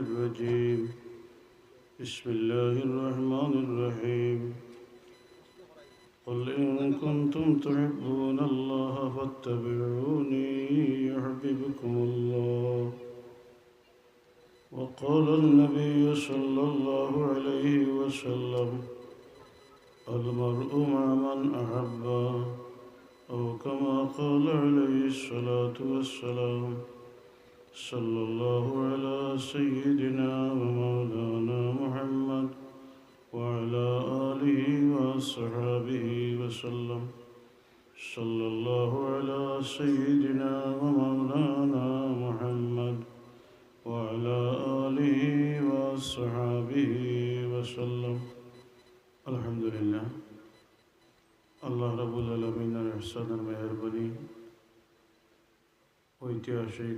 الرجيم. بسم الله الرحمن الرحيم. قل إن كنتم تحبون الله فاتبعوني يحببكم الله. وقال النبي صلى الله عليه وسلم المرء مع من أحب أو كما قال عليه الصلاة والسلام صلى الله على سيدنا ومولانا محمد وعلى آله وصحبه وسلم صلى الله على سيدنا ومولانا محمد وعلى آله وصحبه وسلم الحمد لله আল্লাহ রাবুল আলমিনের ইহসানের মেহরবানি ঐতিহাসিক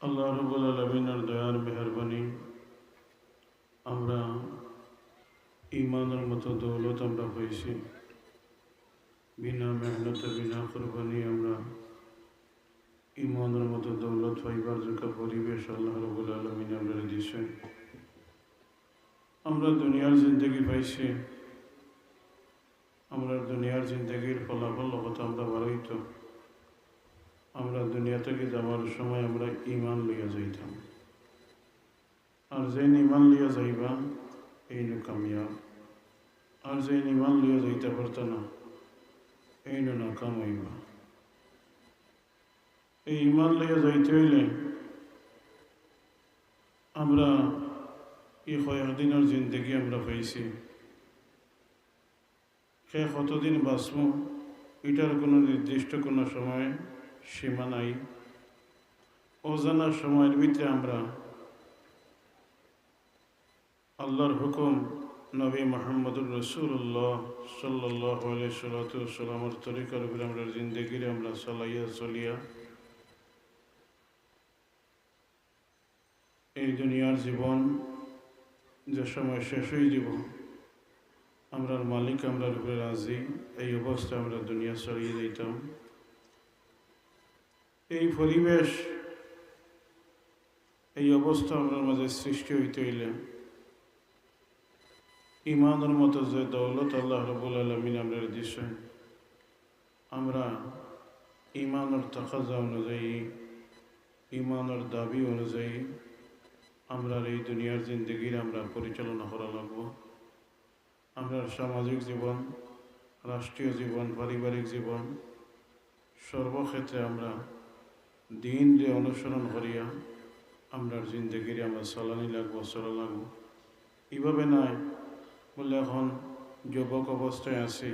আল্লাহ রবুল আলমিনের দয়ার মেহরবানি। আমরা ইমানের মতো দৌলত আমরা পেয়েছি বিনা মেহনতে বিনা কোরবানি আমরা ইমানের মতো দৌলত পাইবার যোগ্য পরিবেশ আল্লাহ রবুল আলমিন আমরা দিয়েছেন। আমরা দুনিয়ার জিন্দগি পাইছি। আমরা দুনিয়ার জিন্দগির ফলাফল লগত আমরা বাড়াইত। আমরা দুনিয়া থেকে যাওয়ার সময় আমরা ইমান লইয়া যাইতাম। আর যে ইমান লইয়া যাইবা, এই নো কামিয়াব। আর যে ইমান লইয়া যাইতে পারত না, এই নো নাকাম হইবা এই ইমান লইয়া যাইতে হইলে আমরা এই কয়েকদিনের জিন্দগি আমরা পাইছি। সে কতদিন বাঁচব, এটার কোনো নির্দিষ্ট কোনো সময় সীমা নাই অজানা সময়ের ভিতরে আমরা আল্লাহর হুকুম নবী মোহাম্মদুর রসুল্লাহ সাল্লাহ তরিকার উপরে আমরা জিন্দগির আমরা চলাইয়া চলিয়া এই দুনিয়ার জীবন যে সময় শেষ হয়ে যাব, আমরার মালিক আমরার উপরে রাজি, এই অবস্থা আমরা দুনিয়া ছড়িয়ে দিতাম এই পরিবেশ, এই অবস্থা আমরার মাঝে সৃষ্টি হইতে হইলে, ইমানের মতো যে দৌলত আল্লাহ রবুল আলমিন আমরা দিচ্ছেন আমরা ইমানের তাকাজা অনুযায়ী, ইমানের দাবি অনুযায়ী আমরা এই দুনিয়ার জিন্দগির আমরা পরিচালনা করা লাগবো। আমরা সামাজিক জীবন, রাষ্ট্রীয় জীবন, পারিবারিক জীবন, সর্বক্ষেত্রে আমরা দিন যে অনুসরণ করিয়া আমরা জিন্দগিরি আমরা চলানি লাগবো চলা লাগবো, এইভাবে নাই। বলে এখন যুবক অবস্থায় আছি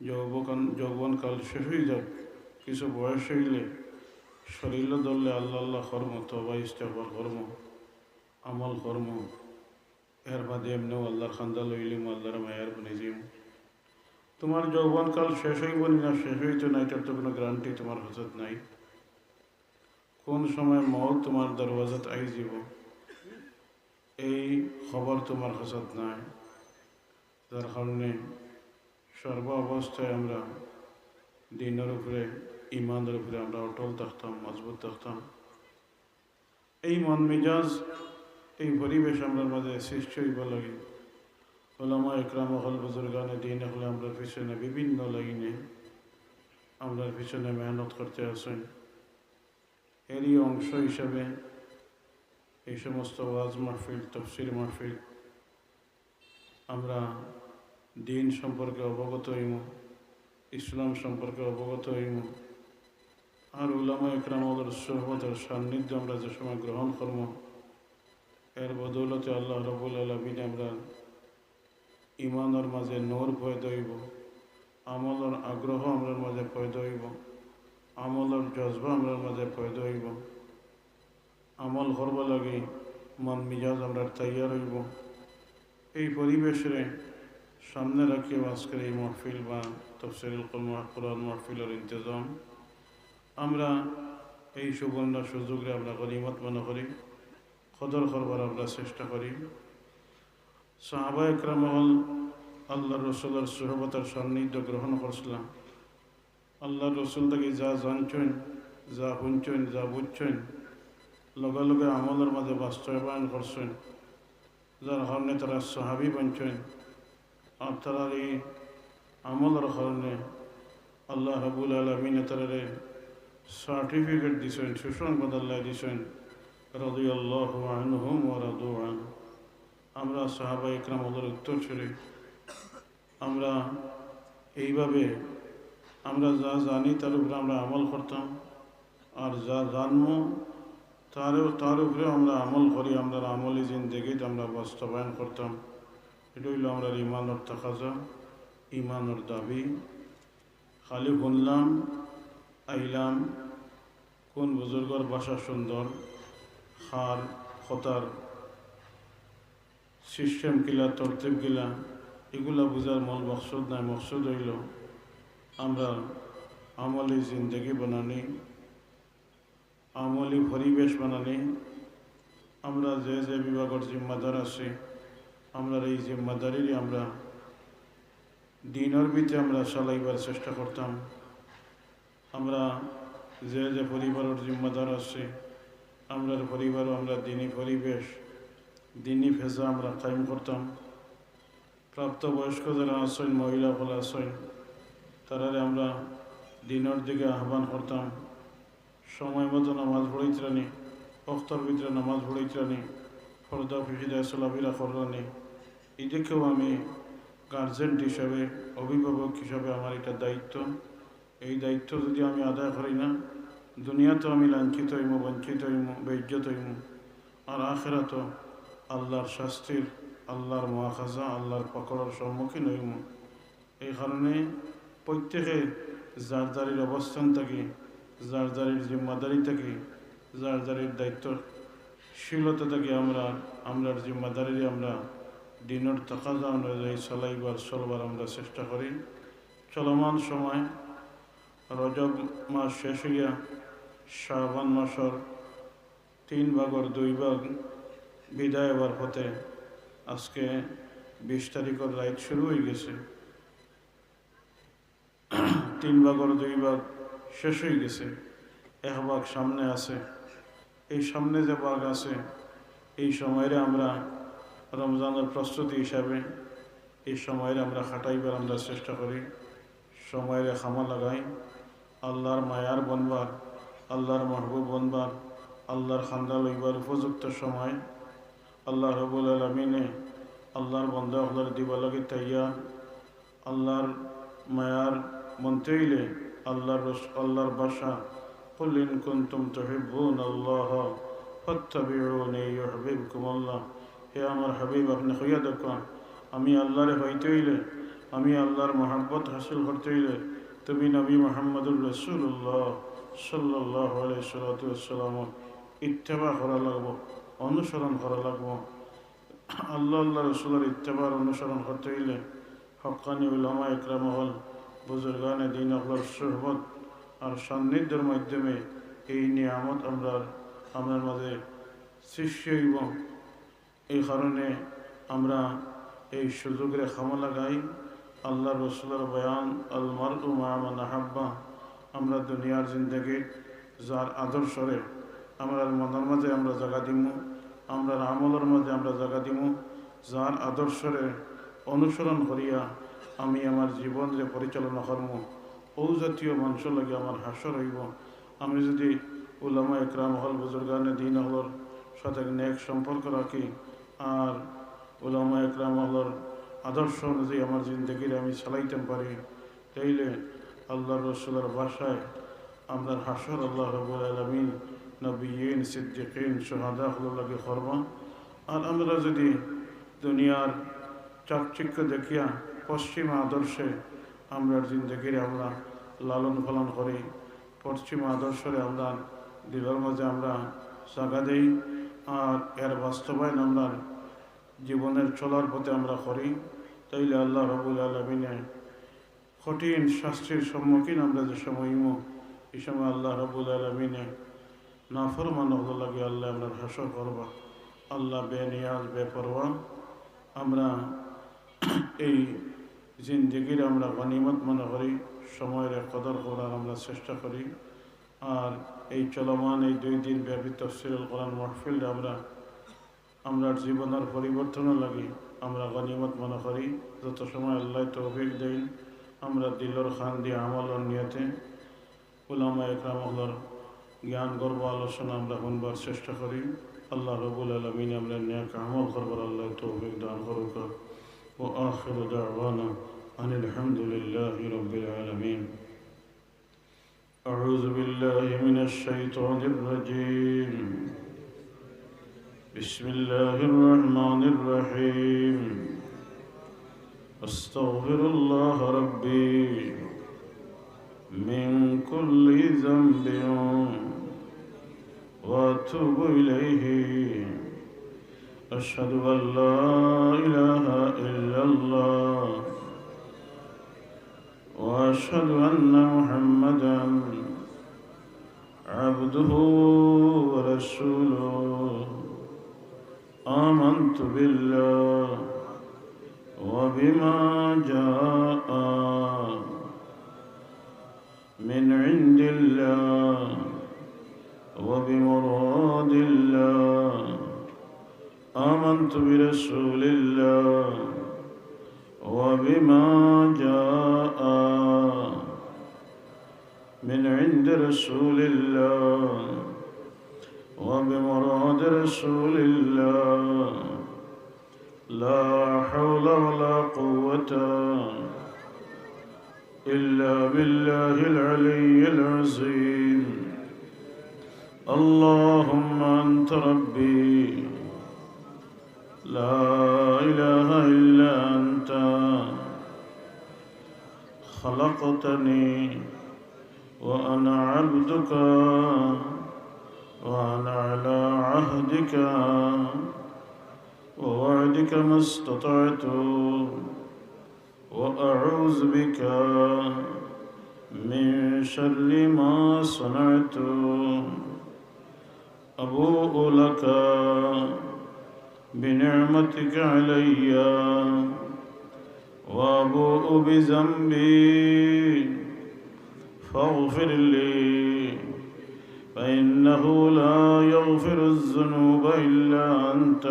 যৌবকান যৌবনকাল শেষ হয়ে যাক, কিছু বয়স হইলে শরীর ধরলে আল্লাহ আল্লাহ কর্ম, তবা ইস্তেফার কর্ম, আমল কর্ম। এর বাদে এমনিও আল্লাহর খান্দা লইলিম আল্লাহর মায়ার বনিজিম তোমার যৌবনকাল শেষ হইব না, শেষ হইতো না এটার তো কোনো গ্যারান্টি তোমার হাজত নাই। কোন সময় মত তোমার দরওয়াজাত আই যাব? এই খবর তোমার হাজত নাই। যার কারণে সর্ব অবস্থায় আমরা দিনের উপরে ইমানের উপরে আমরা অটল থাকতাম, মজবুত থাকতাম। এই মন মেজাজ এই পরিবেশ আমরা মাঝে সৃষ্টি হইব লাগে। ওলামা একরাম হল বুজুর্গানে দিন হলে আমরা পিছনে বিভিন্ন লাইনে আমরা পিছনে মেহনত করতে আসেন। এরই অংশ হিসাবে এই সমস্ত ওয়াজ মাহফিল, তফসির মাহফিল আমরা দিন সম্পর্কে অবগত হইম, ইসলাম সম্পর্কে অবগত হইম, আর উলামা একরাম সোহবতের সান্নিধ্য আমরা যে সময় গ্রহণ করব এর বদৌলতে আল্লাহ রবুল আলমিন আমরা ইমানের মাঝে নূর পয়দা হইব, আমলের আগ্রহ আমরার মাঝে পয়দা হইব। আমলের জজবা আমরার মাঝে পয়দা হইব আমল করব লাগে মন মিজাজ আমরা তৈয়ার হইব। এই পরিবেশে সামনে রাখি আজকের এই মহফিল বা তফসিল কোরআন মহফিলের ইন্তজাম। আমরা এই সুবর্ণ সুযোগে আমরা গরিমত মনে করি কদর করবার আমরা চেষ্টা করি। সাহাবা একরামহল আল্লাহ রসুলের সুহবতার সান্নিধ্য গ্রহণ করছিলাম। আল্লাহ রসুল থেকে যা জানছেন, যা শুনছেন, যা বুঝছেন, লগে লগে আমলের মাঝে বাস্তবায়ন করছেন। যার কারণে তারা সাহাবি বানছেন। আর তারা এই আমলের কারণে আল্লাহ হাবুল আলমিনে তারা সার্টিফিকেট দিছেন, সুসংবাদ আল্লাহ দিছেন রদি আল্লাহ আনহুম ও রাদু আন। আমরা সাহাবা ইকরাম উত্তর ছড়ি আমরা এইভাবে আমরা যা জানি তার উপরে আমরা আমল করতাম। আর যা জানব তারও তার উপরে আমরা আমল করি, আমরা আমলি জিন্দগিতে আমরা বাস্তবায়ন করতাম। এটা হইল আমরা ইমানের তাকাজা ইমানের দাবি। খালি শুনলাম আইলাম, কোন বুজুর্গর বাসা সুন্দর, খার, খতার সিস্টেম কিলা, তরতিব গিলা এগুলা বুঝার মূল মকসুদ নাই। মকসুদ হইল আমরা আমলি জিন্দগি বানানি, আমলি পরিবেশ বানানি। আমরা যে যে বিভাগের জিম্মাদার আছে, আমরা এই জিম্মাদারিরই আমরা দিনের ভিতরে আমরা চালাইবার চেষ্টা করতাম। আমরা যে যে পরিবারের জিম্মাদার আছে আমরা পরিবারও আমরা দিনী পরিবেশ, দিনী ফেজা আমরা কায়েম করতাম। প্রাপ্তবয়স্ক যারা আছেন, মহিলা বলা আছেন তারারে আমরা দিনের দিকে আহ্বান করতাম। সময় মতো নামাজ পড়াইতরানি অক্তর ভিতরে নামাজ পড়াইতরানি ফরদা ফিজিদায় চলাফেরা করলানি। এদিকেও আমি গার্জেন হিসাবে, অভিভাবক হিসাবে আমার এটা দায়িত্ব। এই দায়িত্ব যদি আমি আদায় করি না, দুনিয়াতেও আমি লাঞ্ছিত হইম, বঞ্চিত হইম বেজ্জত হইম। আর আখেরাত আল্লাহর শাস্তির, আল্লাহর মহাখাজা, আল্লাহর পকড়ার সম্মুখীন হইম। এই কারণে প্রত্যেকে যার যারির অবস্থান থাকি যার যারির জিম্মাদারি থাকি যার যারির দায়িত্বশীলতা থাকি আমরা, আমরার জিম্মাদারি আমরা দিনের তাকাজা অনুযায়ী চলাইবার, চলবার আমরা চেষ্টা করি। চলমান সময় রজব মাস শেষ হইয়া শ্রাবণ মাসর তিন ভাগর দুই ভাগ বিদায় হবার পথে আজকে বিশ তারিখের রাইট শুরু হয়ে গেছে। তিন ভাগর দুই ভাগ শেষ হয়ে গেছে, এক ভাগ সামনে আছে। এই সামনে যে ভাগ আছে, এই সময়ের আমরা রমজানের প্রস্তুতি হিসাবে এই সময়ের আমরা খাটাইবার আমরা চেষ্টা করি, সময়ের খামা লাগাই। আল্লাহর মায়ার বনবার আল্লাহর মাহবুব বনবার আল্লাহর খান্দা লইবার উপযুক্ত সময়। আল্লাহ রবুল আলমিনে আল্লাহর বন্ধ আল্লাহর দিবা লাগে তাইয়া আল্লাহর মায়ার মন্ত্রীলে আল্লাহ আল্লাহর বাসা কুল্লিন কুন্তুম তহিবুন আল্লাহ হত্তাবিউনিহবিব আল্লাহ হে আমার হাবিব, আপনি হইয়া দেখুন, আমি আল্লাহরে হইতেইলে, আমি আল্লাহর মহাব্বত হাসিল করতেইলে, তুমি নবী মোহাম্মদুর রসুল্লাহ সাল্লাহ সালাতাম ইত্তেবা করা লাগবো, অনুসরণ করা লাগবো। আল্লাহ আল্লাহ রসুলের ইত্তেবার অনুসরণ করতে হইলে হকানি উলামা ইকরামহল বুজুর্গানে দিন আল্লাহর সহবত আর সান্নিধ্যের মাধ্যমে এই নিয়ামত আমরা আপনার মাঝে সৃষ্টি হইব। এই কারণে আমরা এই সুযোগের খামা লাগাই আল্লাহ রসুলের বয়ান আল মারু মাহমান আহাব্বা। আমরা দুনিয়ার জিন্দগি যার আদর্শরে আমরা মনের মাঝে আমরা জায়গা দিমু, আমরা আমলের মাঝে আমরা জায়গা দিমু, যার আদর্শরে অনুসরণ করিয়া আমি আমার জীবনরে পরিচালনা করব, ও জাতীয় মানুষের লাগে আমার হাস্য রইব। আমি যদি উলামা একরাম হল বুজুর্গানে দিন হলর সাথে নেক সম্পর্ক রাখি, আর উলামা একরাম হলর আদর্শ অনুযায়ী আমার জিন্দগির আমি চালাইতে পারি, তাইলে আল্লাহ রসুলের বাসায় আমরা হাসর আল্লাহ রবুল আলমিন, নবীন, সিদ্দিকিন সোহাদা হল্লাকে করবা। আর আমরা যদি দুনিয়ার চাকচিক্য দেখিয়া পশ্চিমা আদর্শে আমরা জিন্দগির আমরা লালন পালন করি, পশ্চিমা আদর্শরে আমরা দিলের মাঝে আমরা জাগা দেই, আর এর বাস্তবায়ন আমরা জীবনের চলার পথে আমরা করি। তাইলে আল্লাহ রবুল আলমিনে কঠিন শাস্তির সম্মুখীন আমরা যে সময় এই সময় আল্লাহ রবুল আলমিনে না ফরমান লাগে আল্লাহ আমরা হাসর করবা। আল্লাহ বে নিয়াজ বেপরওয়া আমরা এই জিন্দগির আমরা গনিমত মনে করি, সময়ের কদর করার আমরা চেষ্টা করি। আর এই চলমান এই দুই দিন ব্যাপী তফসিল কোরআন মহফিল আমরা আমরা জীবনের পরিবর্তনও লাগি আমরা গনিমত মনে করি। যত সময় আল্লাহ তৌফিক দেন, আমরা দিলর খান দিয়ে আমলর নিয়তে উলামা একরামর জ্ঞান, গর্ব, আলোচনা আমরা শুনবার চেষ্টা করি। আল্লাহ রবুল আলমিন আমরা ন্যাক আমল করবার আল্লাহ তৌফিক দান করুক। وآخر دعوانا أن الحمد لله رب العالمين. أعوذ بالله من الشيطان الرجيم. بسم الله الرحمن الرحيم. أستغفر الله ربي من كل ذنب وأتوب إليه. أشهد أن لا إله الله. وأشهد أن محمدا عبده ورسوله. رسول الله وبمراد رسول الله. لا حول ولا قوة إلا بالله العلي العظيم. اللهم أنت ربي. لا إله إلا أنت. خلقتني وأنا عبدك وأنا على عهدك ووعدك ما استطعت وأعوذ بك من شر ما صنعت. أبوء لك بنعمتك علي وأبوء بذنبي. فاغفر لي فإنه لا يغفر الذنوب إلا أنت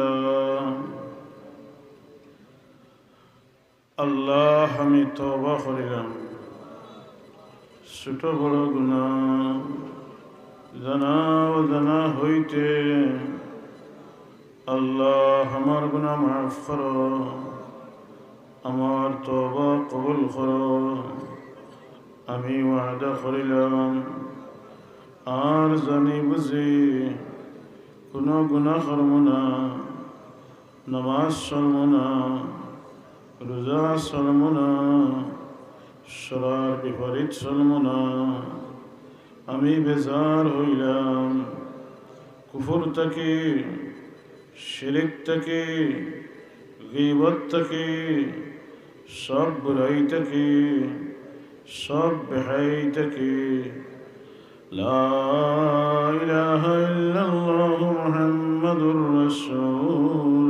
আল্লাহ আমি তবা করিলাম ছোট বড় গুণা জানা ও জানা হইতে আল্লাহ আমার গুণা মাফ করো আমার তবা কবুল করো আমি ওয়াদা করিলাম, আর জানি বুঝি কোনো গুণা করব না, নামাজ চলব না, রোজা চলব না সরার বিপরীত চলব না। আমি বেজার হইলাম, কুফর থেকে, শিরিক থেকে, গিবত থেকে, সব বুরাই থেকে। سبح حيدك لا إله إلا الله محمد رسول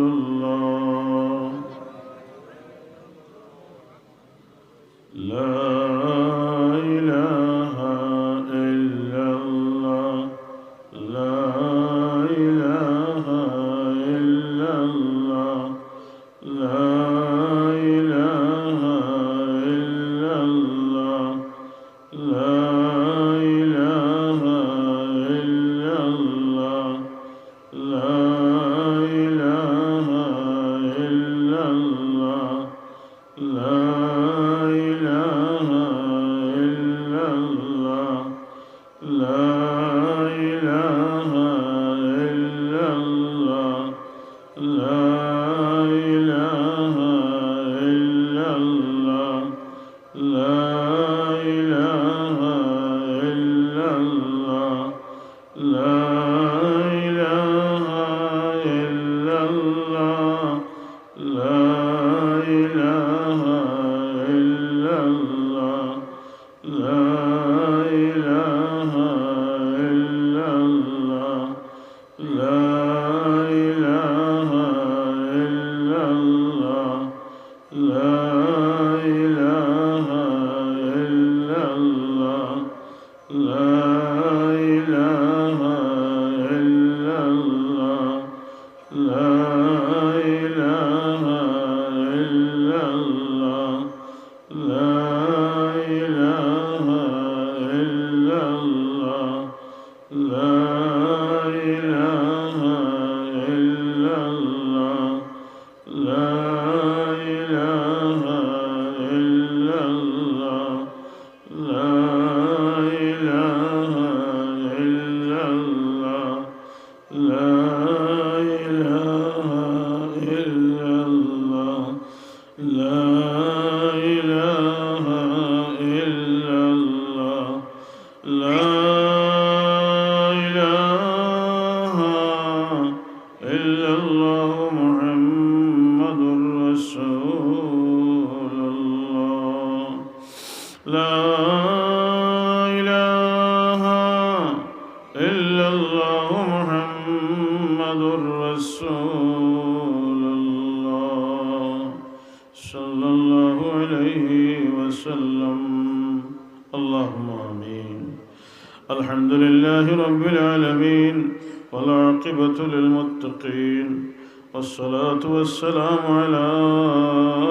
والصلاة والسلام على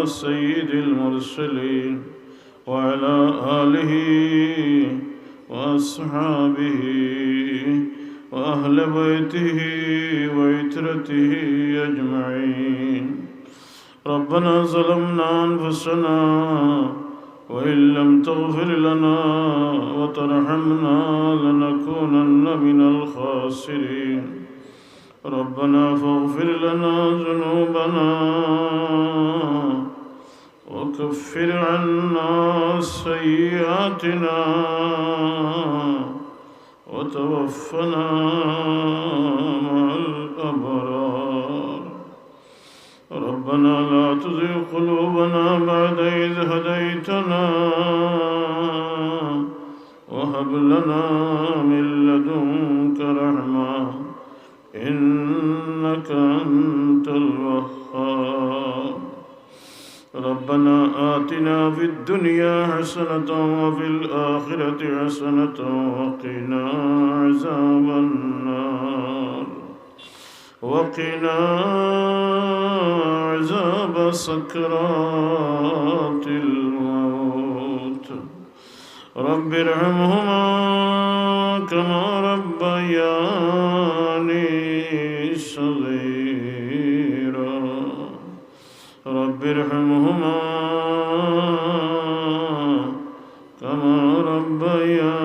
سيد المرسلين وعلى آله وأصحابه وأهل بيته وعترته أجمعين. ربنا ظلمنا أنفسنا وإن لم تغفر لنا وترحمنا لنكونن من الخاسرين. ربنا فاغفر لنا ذنوبنا وكفر عنا سيئاتنا وتوفنا مع الأبرار. ربنا لا تزغ قلوبنا بعد إذ هديتنا وهب لنا من لدنك رحمة. إنك أنت الوهاب. ربنا آتنا في الدنيا حسنة وفي الآخرة حسنة وقنا عذاب النار. وقنا عذاب سكرات الموت. رب ارحمهما كما ربياني. ارحمهما كما ربياني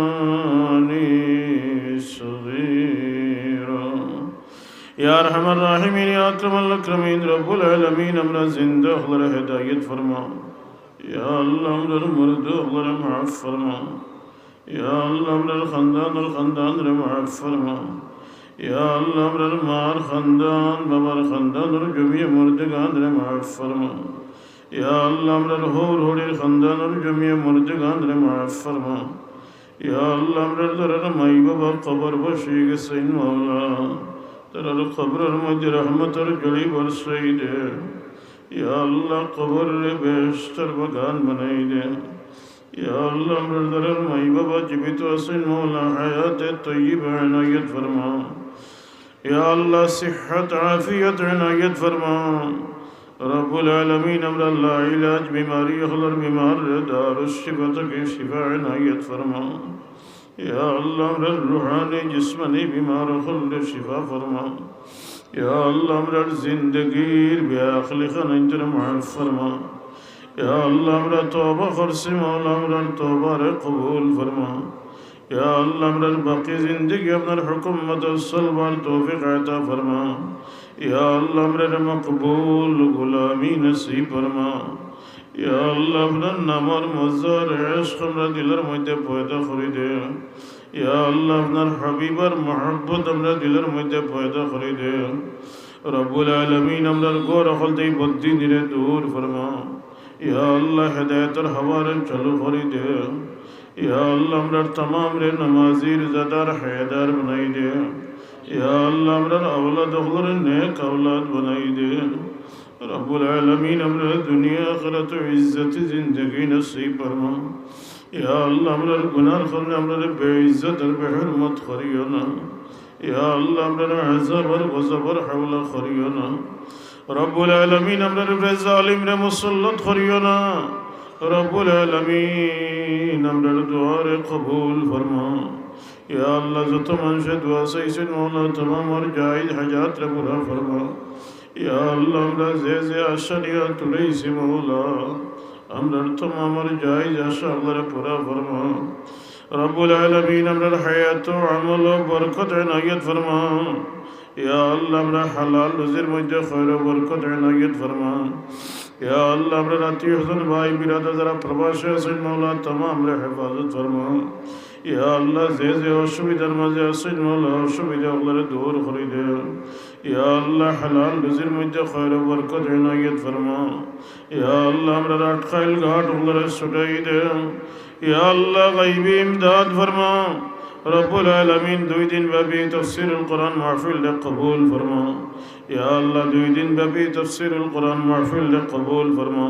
صغيرا. يا أرحم الراحمين يا أكرم الأكرمين رب العالمين أمر زندہ اخلر ہدایت فرما. یا اللہ أمر مرد اخلر معاف فرما. یا اللہ أمر خندان الخندان معاف فرما. یا اللہ برمار خندان ببر خندان، اور جمعی مردگان در معاف فرما. یا اللہ برل حور حوری خندان، اور جمعی مردگان در معاف فرما. یا اللہ برل درر مائی با قبر بشیگ سین مولا. درر قبر مج رحمت اور جلی بر سیدے یا اللہ قبر بیشتر بگان بنائی دے. یا اللہ برل درر مائی بابا جبیتو سین مولا، حیات طیب عنایت فرما. يا الله صحة عافية عناية فرما رب العالمين أمر الله علاج بماري اخلر بیمار دار الشفت کی شفا عنایت فرما يا الله أمر الروحاني جسماني بیمار خل شفا فرما يا الله أمر زندگی بیا خلقن انجر معاف فرما یا اللہ أمر توبہ خرس مولا أمر توبہ قبول فرما یا اللہ مرن باقی زندگی اپنا حکومت السلوال توفیق عطا فرما. یا اللہ مرن مقبول غلامی نصیب فرما. یا اللہ مرن نمار مزار عشق مرن دلر مجھے پیدا خریدے. یا اللہ امرا حبیب اور محبت مرن دلر مجھے پیدا خریدے. رب العالمین امرن گور خلدی بدی دلے دور فرما. یا اللہ حدیت اور ہمارے چلو خریدے. یا اللہ امرار تمام رے نمازیر زدار حیدار بنائی دے یا اللہ امرار اولاد اخلر نیک اولاد بنائی دے رب العالمین امرار دنیا آخرت و عزت زندگی نصیب فرما یا اللہ امرار گناہ خلنے امرار بے عزت اور بے حرمت خریونا یا اللہ امرار عذاب اور غزب اور حول خریونا رب العالمین امرار بے ظالم رے مسلط خریونا রব্বুল আলমিন, আমরা দোয়ারে কবুল ফরমা। ইয়া আল্লাহ, যত মানুষের দোয়া চাইছেন, মৌলা তোমাম আর জাহিদ হাজাত পুরা ফরমা। ইয়া আল্লাহ, আমরা যে যে আশা নিয়ে তুলেছি, মৌলা, আমরা তোমাম আর জাহিদ আশা আল্লাহরে পুরা ফরমা। রব্বুল আলমিন, আমরা হায়াত আমল ও বরকত নাগিয়ত ফরমা। ইয়া আল্লাহ, আমরা হালাল রুজির মধ্যে খৈর বরকত নাগিয়ত ফরমা। আল্লাহ, আমরা রাত্রি হাসান ভাই, বিরাদা যারা প্রবাসে আছেন, মাওলা, তমাম রে হেফাজত ফরমা। ইয়া আল্লাহ, যে যে অসুবিধার মাঝে আছেন, মাওলা, অসুবিধা ওগুলো দূর করে দে ইয়া আল্লাহ, হালাল রুজির মধ্যে খৈর বরকত এনায়ত ফরমা। ইয়া আল্লাহ, আমরা রাত খাইল ঘাট ওগুলো ছুটাই দে ইয়া আল্লাহ, গাইবি ইমদাদ ফরমা। রব্বুল আলমিন দুই দিন ব্যাপী তফসিরুল কোরআন মাহফিল কবুল ফরমা। ইয়া আল্লাহ দুই দিন ব্যাপী তফসিরুল কোরআন মাহফিল কবুল ফরমা।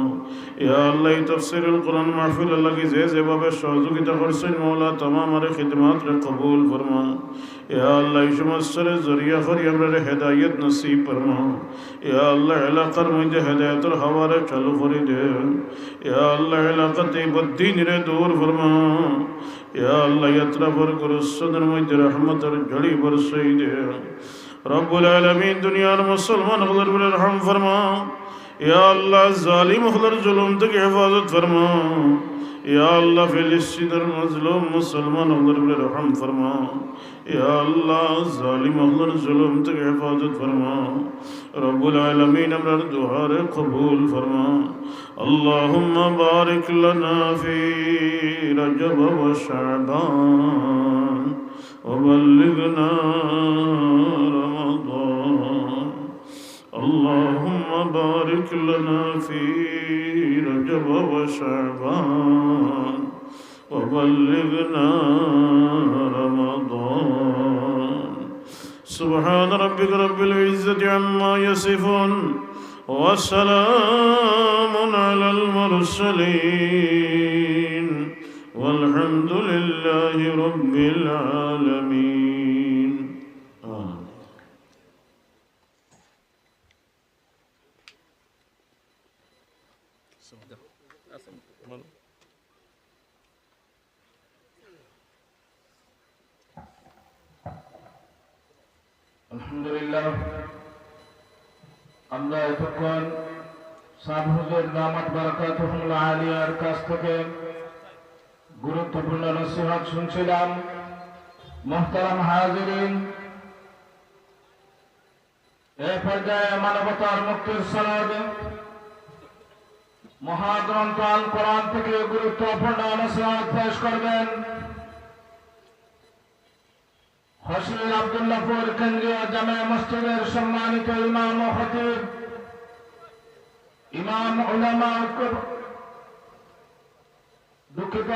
ইয়া আল্লাহ তফসিরুল কোরআন মাহফিল আল্লাহ কি যে যেভাবে সহযোগিতা করছেন মৌলা, তমাম আর খিদমাত রে কবুল ফরমা। ইয়া আল্লাহ এই সমস্ত জরিয়া করি আমরা হেদায়ত নসিব ফরমা। ইয়া আল্লাহ এলাকার মধ্যে হেদায়তের হাওয়ারে চালু করে দে। ইয়া আল্লাহ এলাকাতে বদ্দিন রে দূর ফরমা। ইয়া আল্লাহ ইয়াত্রা পর গুরুসদের মধ্যে রহমতের ঝড়ি বরসাই দে। رب العالمين دنيا مسلمان خلر برحم فرما. يا الله ظالم خلر ظلم تک حفاظت فرما. يا الله فلسطین مظلوم مسلمان خلر برحم فرما. یا اللہ ظالم خلر ظلم تک حفاظت فرما. رب العالمين أمر دعار قبول فرما. اللهم بارك لنا في رجب وشعبان شعبان وبلغنا اللهم بارك لنا في رجب وشعبان وبلغنا رمضان. سبحان ربك رب العزة عما يصفون وسلام على المرسلين. والحمد لله رب العالمين. আলহামদুলিল্লাহ। আমরা এতক্ষণ সাবহুজুর দামাত বারাকাতুহুল্লাহ আলিয়ার কাছ থেকে গুরুত্বপূর্ণ নসিহত শুনছিলাম। মোহতারাম হাজিরিন, এ পর্যায়ে মানবতার মুক্তির সনদ মহাগ্রন্থ আল কোরআন থেকে গুরুত্বপূর্ণ নসিহত পেশ করবেন। হসির আবদুল্লাপুর কেন্দ্রীয় জামে মসজিদের সম্মানিত ইমাম ও খতিব ইমাম উলামা দুঃখিত